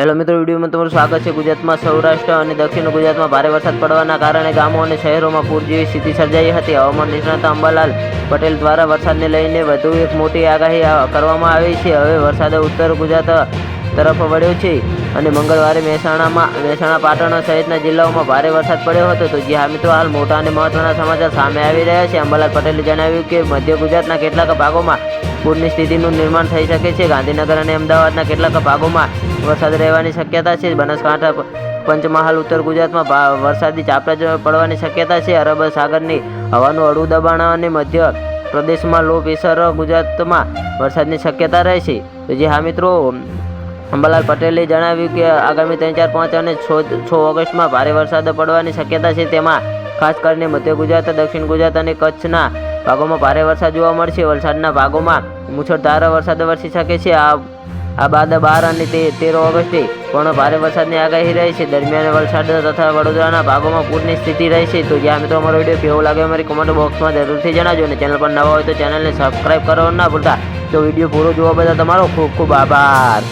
Hello મિત્રો, વિડીયોમાં તમારું સ્વાગત છે ગુજરાતમાં સૌરાષ્ટ્ર અને દક્ષિણ ગુજરાતમાં ભારે વરસાદ પડવાના કારણે ગામો અને શહેરોમાં પૂર જેવી સ્થિતિ સર્જાઈ હતી. હવામાન નિષ્ણાત અંબાલાલ પટેલ દ્વારા વરસાદને લઈને વધુ એક મોટી આગાહી કરવામાં આવી છે. હવે વરસાદ ઉત્તર ગુજરાત તરફ વળ્યો છે અને મંગળવારે મહેસાણામાં, મહેસાણા, પાટણ સહિતના જિલ્લાઓમાં ભારે વરસાદ પડ્યો હતો. તો જે હા મિત્રો, હાલ મોટા અને મહત્વના સમાચાર સામે આવી રહ્યા છે. અંબાલાલ પટેલે જણાવ્યું કે મધ્ય ગુજરાતના કેટલાક ભાગોમાં પૂરની સ્થિતિનું નિર્માણ થઈ શકે છે. ગાંધીનગર અને અમદાવાદના કેટલાક ભાગોમાં વરસાદ રહેવાની શક્યતા છે. બનાસકાંઠા પંચમહાલ, ઉત્તર ગુજરાતમાં વરસાદી ઝાપટા પડવાની શક્યતા છે. અરબ સાગરની હવાનું અડું દબાણ અને મધ્ય પ્રદેશમાં લો પ્રેશર ગુજરાતમાં વરસાદની શક્યતા રહેશે તો જે હા મિત્રો, અંબાલાલ પટેલે જણાવ્યું કે આગામી ત્રણ ચાર પાંચ અને છ છ ઓગસ્ટમાં ભારે વરસાદ પડવાની શક્યતા છે. તેમાં ખાસ કરીને મધ્ય ગુજરાત, દક્ષિણ ગુજરાત અને કચ્છના ભાગોમાં ભારે વરસાદ જોવા મળશે. વલસાડના ભાગોમાં મુછળધાર વરસાદ વરસી શકે છે. આ આ બાદ બાર અને તે તેર ઓગસ્ટે પણ ભારે વરસાદની આગાહી રહેશે દરમિયાન વલસાડ તથા વડોદરાના ભાગોમાં પૂરની સ્થિતિ રહેશે તો જ્યાં મિત્રો અમારો વીડિયો કેવો લાગે અમારી કોમેન્ટ બોક્સમાં જરૂરથી જણાવજો અને ચેનલ પર નવા હોય તો ચેનલને સબસ્ક્રાઈબ કરવાનું ના ભૂલતા. તો વીડિયો પૂરો જોવા બદલ તમારો ખૂબ ખૂબ આભાર.